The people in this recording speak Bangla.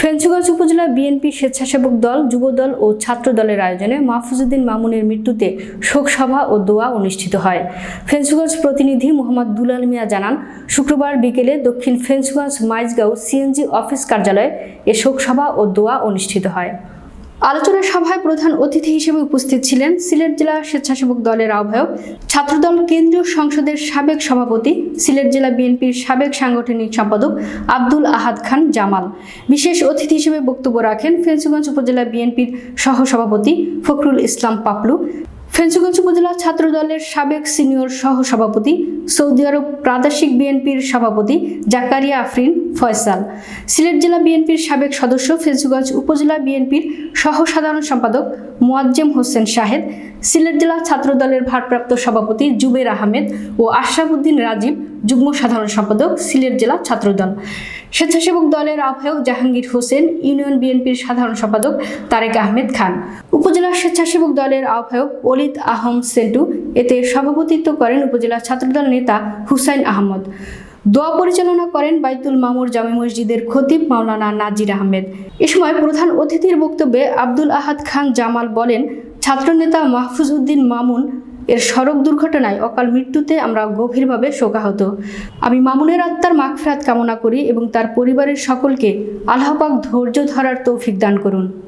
ফেঞ্চুগঞ্জ উপজেলা বিএনপি স্বেচ্ছাসেবক দল, যুবদল ও ছাত্র দলের আয়োজনে মাহফুজুদ্দিন মামুনের মৃত্যুতে শোকসভা ও দোয়া অনুষ্ঠিত হয়। ফেঞ্চুগঞ্জ প্রতিনিধি মোহাম্মদ দুলাল মিয়া জানান, শুক্রবার বিকেলে দক্ষিণ ফেঞ্চুগঞ্জ মাইজগাঁও সিএনজি অফিস কার্যালয়ে এ শোকসভা ও দোয়া অনুষ্ঠিত হয়। আলোচনা সভায় প্রধান অতিথি হিসেবে উপস্থিত ছিলেন সিলেট জেলা স্বেচ্ছাসেবক দলের আহ্বায়ক, ছাত্রদল কেন্দ্রীয় সংসদের সাবেক সভাপতি, সিলেট জেলা বিএনপির সাবেক সাংগঠনিক সম্পাদক আব্দুল আহাদ খান জামাল। বিশেষ অতিথি হিসেবে বক্তব্য রাখেন ফেঞ্চুগঞ্জ উপজেলা বিএনপির সহসভাপতি ফখরুল ইসলাম পাপলু। ফেঞ্চুগঞ্জ উপজেলা ছাত্র দলের সাবেক সিনিয়র সহসভাপতি, সৌদি আরব প্রাদেশিক বিএনপির সভাপতি জাকারিয়া আফরিন ফয়সাল, সিলেট জেলা বিএনপির সাবেক সদস্য ফেঞ্চুগঞ্জ উপজেলা বিএনপির সহ সাধারণ সম্পাদক মোয়াজ্জেম হোসেন শাহেদ, সিলেট জেলা ছাত্রদলের ভারপ্রাপ্ত সভাপতি জুবের আহমেদ ও আশরাফুদ্দিন রাজীব, যুগ্ম সাধারণ সম্পাদক সিলেট জেলা ছাত্রদল। স্বেচ্ছাসেবক দলের আহ্বায়ক জাহাঙ্গীর হোসেন, ইউনিয়ন বিএনপির সাধারণ সম্পাদক তারেক আহমেদ খান। উপজেলা স্বেচ্ছাসেবক দলের আহ্বায়ক অলিদ আহম সেন্টু, এতে সভাপতিত্ব করেন উপজেলা ছাত্রদল নেতা হুসাইন আহমদ। দোয়া পরিচালনা করেন বাইতুল মামুর জামে মসজিদের খতিব মাওলানা নাজির আহমেদ। এ সময় প্রধান অতিথির বক্তব্যে আব্দুল আহাদ খান জামাল বলেন, ছাত্রনেতা মাহফুজ উদ্দিন মামুন, এর সড়ক দুর্ঘটনায় অকাল মৃত্যুতে আমরা গভীরভাবে শোকাহত। আমি মামুনের আত্মার মাগফিরাত কামনা করি এবং তার পরিবারের সকলকে আল্লাহ পাক ধৈর্য ধরার তৌফিক দান করুন।